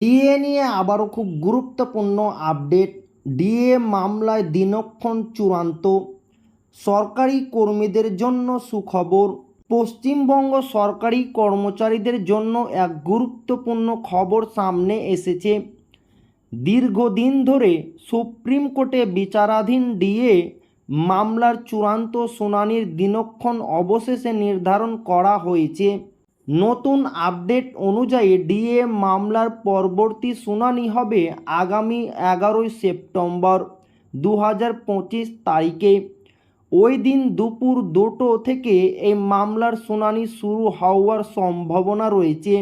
DA নিয়ে আবারও খুব গুরুত্বপূর্ণ আপডেট। ডিএ মামলায় দিনক্ষণ চূড়ান্ত। সরকারি কর্মীদের জন্য সুখবর, পশ্চিমবঙ্গ সরকারি কর্মচারীদের জন্য এক গুরুত্বপূর্ণ খবর সামনে এসেছে। দীর্ঘদিন ধরে সুপ্রিম কোর্টে বিচারাধীন ডিএ মামলার চূড়ান্ত শুনানির দিনক্ষণ অবশেষে নির্ধারণ করা হয়েছে। নতুন আপডেট অনুযায়ী ডিএ মামলার পরবর্তী শুনানি হবে আগামী এগারোই সেপ্টেম্বর দু হাজার পঁচিশ তারিখে। ওই দিন দুপুর দুটো থেকে এই মামলার শুনানি শুরু হওয়ার সম্ভাবনা রয়েছে।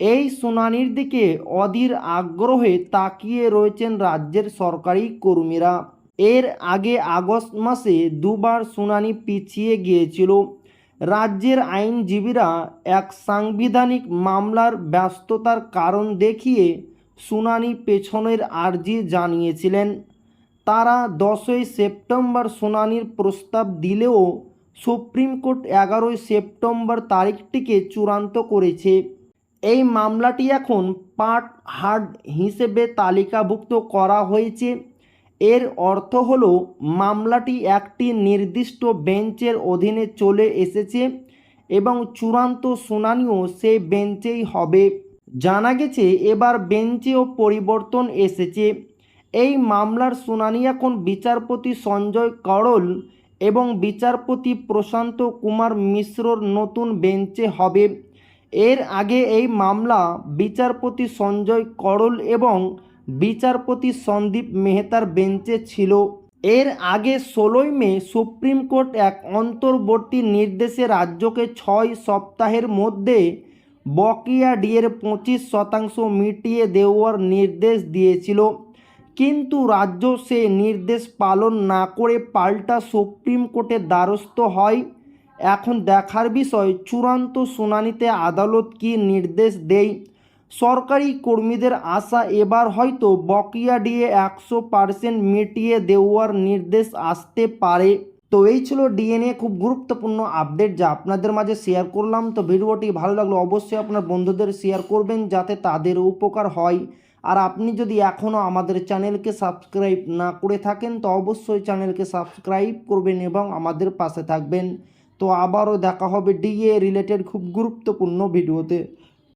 এই শুনানির দিকে অধীর আগ্রহে তাকিয়ে রয়েছেন রাজ্যের সরকারি কর্মীরা। এর আগে আগস্ট মাসে দুবার শুনানি পিছিয়ে গিয়েছিল। রাজ্যের আইনজীবীরা এক সাংবিধানিক মামলার ব্যস্ততার কারণ দেখিয়ে শুনানি পেছনের আর্জি জানিয়েছিলেন। তারা দশই সেপ্টেম্বর শুনানির প্রস্তাব দিলেও সুপ্রিম কোর্ট এগারোই সেপ্টেম্বর তারিখটিকে চূড়ান্ত করেছে। এই মামলাটি এখন পার্ট হার্ড হিসেবে তালিকাভুক্ত করা হয়েছে। এর অর্থ হল, মামলাটি একটি নির্দিষ্ট বেঞ্চের অধীনে চলে এসেছে এবং চূড়ান্ত শুনানিও সেই বেঞ্চেই হবে। জানা গেছে, এবার বেঞ্চেও পরিবর্তন এসেছে। এই মামলার শুনানি এখন বিচারপতি সঞ্জয় করল এবং বিচারপতি প্রশান্ত কুমার মিশ্রর নতুন বেঞ্চে হবে। এর আগে এই মামলা বিচারপতি সঞ্জয় করল এবং বিচারপতি সন্দীপ মেহতার বেঞ্চে ছিল। এর আগে ষোলোই মে সুপ্রিম কোর্ট এক অন্তর্বর্তী নির্দেশে রাজ্যকে ছয় সপ্তাহের মধ্যে বকেয়া ডিয়ের পঁচিশ শতাংশ মিটিয়ে দেওয়ার নির্দেশ দিয়েছিল। কিন্তু রাজ্য সে নির্দেশ পালন না করে পাল্টা সুপ্রিম কোর্টের দ্বারস্থ হয়। এখন দেখার বিষয়, চূড়ান্ত শুনানিতে আদালত কী নির্দেশ দেয়? সরকারি কর্মীদের আশা এবার হয়তো বকেয়া ডিএ একশো পার্সেন্ট মিটিয়ে দেওয়ার নির্দেশ আসতে পারে। তো এই ছিল ডিএনএ, খুব গুরুত্বপূর্ণ আপডেট যা আপনাদের মাঝে শেয়ার করলাম। তো ভিডিওটি ভালো লাগল অবশ্যই আপনার বন্ধুদের শেয়ার করবেন যাতে তাদের উপকার হয়। আর আপনি যদি এখনও আমাদের চ্যানেলকে সাবস্ক্রাইব না করে থাকেন, তো অবশ্যই চ্যানেলকে সাবস্ক্রাইব করবেন এবং আমাদের পাশে থাকবেন। তো আবারও দেখা হবে ডিএ রিলেটেড খুব গুরুত্বপূর্ণ ভিডিওতে।